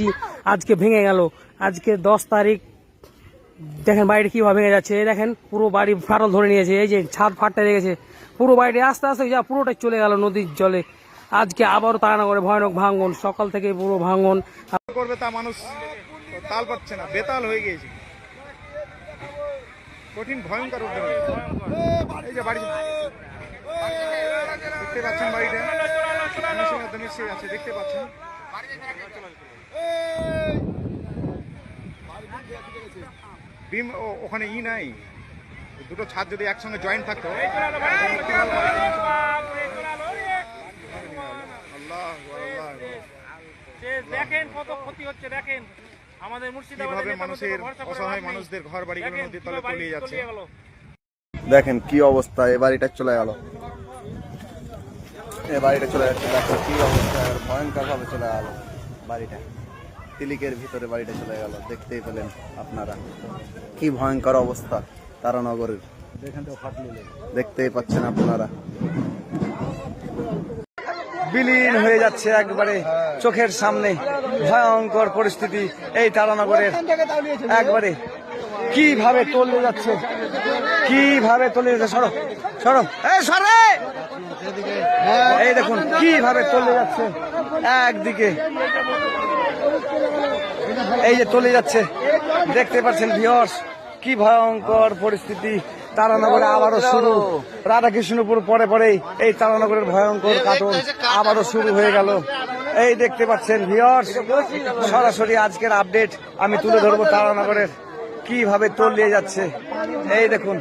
বাড়িটি আজকে ভেঙে গেল। আজকে দশ তারিখ। দেখেন বাড়িটা কীভাবে ভেঙে যাচ্ছে। এই দেখেন পুরো বাড়ি ফাটল ধরে নিয়েছে। এই যে ছাদ ফাটতে লেগেছে। পুরো বাড়িটি আস্তে আস্তে যা পুরোটাই চলে গেল নদীর জলে। আজকে আবারও করে ভয়ানক ভাঙন। সকাল থেকে পুরো ভাঙন। করবে তা মানুষ তাল পাচ্ছে না। বেতাল হয়ে গিয়েছে। কঠিন, ভয়ঙ্কর দেখতে পাচ্ছেন বাড়িটা? দেখতে পাচ্ছেন? বিম ওখানে ই নাই? দুটো ছাদ যদি একসঙ্গে জয়েন্ট থাকতো। দেখেন কত ক্ষতি হচ্ছে দেখেন আমাদের মুর্শিদাবাদের মানুষের অসহায় মানুষদের ঘর বাড়িগুলো দেখেন নদীর পুরো তলে তলিয়ে যাচ্ছে। দেখেন কি অবস্থা এ বাড়িটা চলে গেল। বাড়িটা চলে যাচ্ছে, দেখো কি অবস্থা ভয়ঙ্কর ভাবে চলে গেল বাড়িটা। তিলিকের ভিতরে বাড়িটা চলে গেল, দেখতেই পেলেন আপনারা। কি ভয়ঙ্কর অবস্থা, তারানগরের। দেখতেই পাচ্ছেন আপনারা। বিলীন হয়ে যাচ্ছে একবারে চোখের সামনে। ভয়ঙ্কর পরিস্থিতি এই তারানগরের। একবারে কীভাবে তলিয়ে যাচ্ছে? কীভাবে তলিয়ে যাচ্ছে? সরো সরো এই সরে! এই দেখুন, কীভাবে তলিয়ে যাচ্ছে? একদিকে। এই যে তলিয়ে যাচ্ছে, দেখতে পাচ্ছেন ভিওর্স কি ভয়ঙ্কর পরিস্থিতি। তারানগরে আবারও শুরু। রাধাকৃষ্ণপুর পরে পরেই এই তারানগরের ভয়ঙ্কর কাটন আবারও শুরু হয়ে গেল। এই দেখতে পাচ্ছেন ভিওর্স সরাসরি আজকের আপডেট আমি তুলে ধরবো তারানগরের। কীভাবে তলিয়ে যাচ্ছে? এই দেখুন,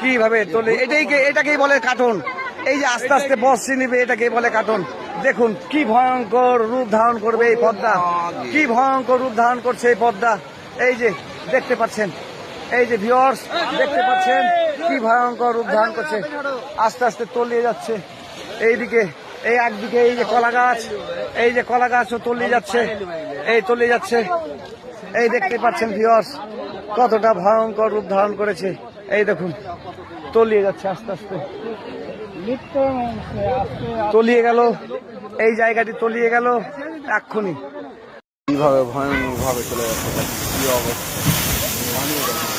কীভাবে তলিয়ে এটাই এটাকেই বলে কাটন এই যে আস্তে আস্তে বসছে নিবে, এটাকেই বলে কাটন দেখুন, কি ভয়ঙ্কর রূপ ধারণ করবে এই পদ্মা। কি ভয়ঙ্কর রূপ ধারণ করছে এই পদ্মা। এই যে, দেখতে পাচ্ছেন। এই যে ভিওর্স দেখতে পাচ্ছেন কি ভয়ঙ্কর রূপ ধারণ করছে। আস্তে আস্তে তলিয়ে যাচ্ছে। এইদিকে, এই একদিকে এই যে কলা গাছ, এই যে কলা গাছও তলিয়ে যাচ্ছে। এই তলিয়ে যাচ্ছে। এই দেখতে পাচ্ছেন ভিওর্স কতটা ভয়ঙ্কর রূপ ধারণ করেছে এই দেখুন তলিয়ে যাচ্ছে আস্তে আস্তে তলিয়ে গেল এই জায়গাটি তলিয়ে গেল এক্ষুনি কীভাবে ভয়ঙ্কর ভাবে চলে যাচ্ছে কি অবস্থা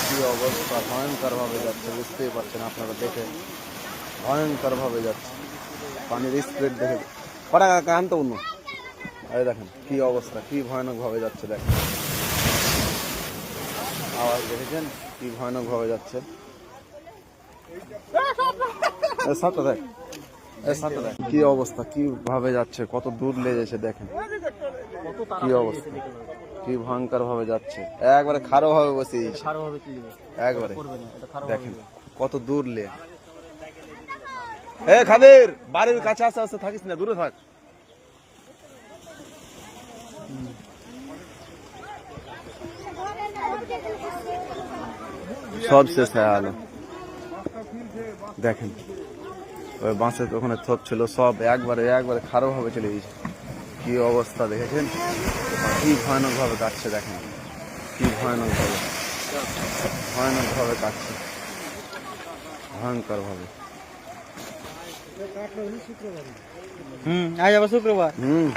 কি অবস্থা ভয়ঙ্কর ভাবে যাচ্ছে বুঝতেই পারছেন আপনারা দেখে ভয়ঙ্কর ভাবে যাচ্ছে পানির স্পিড দেখে কটা কান তো অন্য দেখেন কি অবস্থা কি ভয়ানক ভাবে যাচ্ছে দেখেন আওয়াজ দেখেছেন? কি ভয়ানক ভাবে যাচ্ছে দেখ। দেখ। কি অবস্থা? কি ভাবে যাচ্ছে? কত দূর লেগেছে দেখেন। কি অবস্থা? কি ভয়ঙ্কর ভাবে যাচ্ছে। একবারে খারো ভাবে বসে একবারে। দেখেন কত দূর লে এ খাদের বাড়ির কাছে আসতে আসতে থাকিস না দূরে থাক। সব শেষ হয়ে গেল। দেখেন ওই বাঁশের ওখানে থপ ছিল সব একবারে একবারে খারাপ ভাবে চলে গেছে। কি অবস্থা দেখেছেন? কি ভয়ানক ভাবে কাটছে দেখেন। কি ভয়ানক ভাবে ভয়ানক ভাবে কাটছে। ভয়ঙ্কর ভাবে হুম আজ আবার শুক্রবার। হুম।